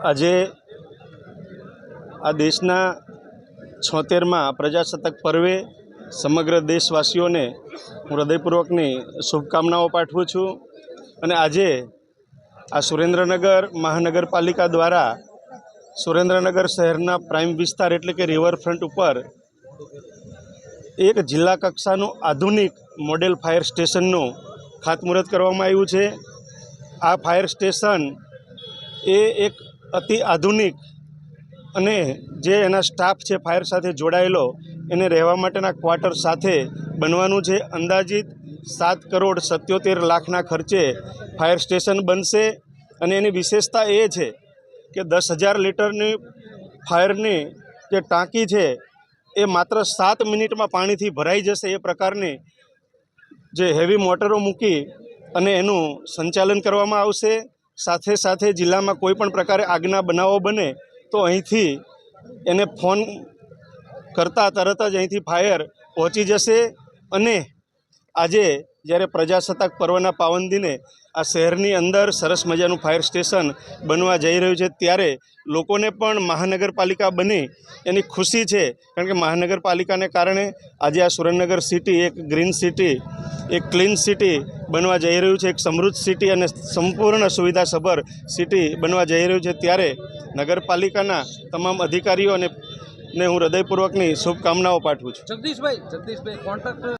આજે આ દેશના છોતેરમાં પ્રજાસત્તાક પર્વે સમગ્ર દેશવાસીઓને હું હૃદયપૂર્વકની શુભકામનાઓ પાઠવું છું અને આજે આ સુરેન્દ્રનગર મહાનગરપાલિકા દ્વારા સુરેન્દ્રનગર શહેરના પ્રાઇમ વિસ્તાર એટલે કે રિવરફ્રન્ટ ઉપર એક જિલ્લા કક્ષાનું આધુનિક મોડેલ ફાયર સ્ટેશનનું ખાતમુહૂર્ત કરવામાં આવ્યું છે. આ ફાયર સ્ટેશન એ એક અતિ આધુનિક અને જે એના સ્ટાફ છે ફાયર સાથે જોડાયેલો, એને રહેવા માટેના ક્વાર્ટર સાથે બનવાનું છે. અંદાજિત સાત કરોડ સત્યોતેર લાખના ખર્ચે ફાયર સ્ટેશન બનશે અને એની વિશેષતા એ છે કે દસ હજાર લીટરની ફાયરની જે ટાંકી છે, એ માત્ર સાત મિનિટમાં પાણીથી ભરાઈ જશે. એ પ્રકારની જે હેવી મોટરો મૂકી અને એનું સંચાલન કરવામાં આવશે. સાથે સાથે જિલ્લામાં કોઈ પણ પ્રકારે આગના બનાવો બને તો અહીંથી એને ફોન કરતાં તરત જ અહીંથી ફાયર પહોંચી જશે અને આજે જ્યારે પ્રજાસત્તાક પર્વના પાવન દિને આ શહેરની અંદર સરસ મજાનું ફાયર સ્ટેશન બનવા જઈ રહ્યું છે, ત્યારે લોકોને પણ મહાનગરપાલિકા બની એની ખુશી છે. કારણ કે મહાનગરપાલિકાને કારણે આજે આ સુરેન્દ્રનગર સિટી એક ગ્રીન સિટી, એક ક્લીન સિટી બનવા જઈ રહ્યું છે, એક સમૃદ્ધ સિટી અને સંપૂર્ણ સુવિધાસભર સિટી બનવા જઈ રહ્યું છે. ત્યારે નગરપાલિકાના તમામ અધિકારીઓ અને ને હું હૃદયપૂર્વકની શુભકામનાઓ પાઠવું છું. જગદીશભાઈ જગદીશભાઈ કોન્ટ્રાક્ટર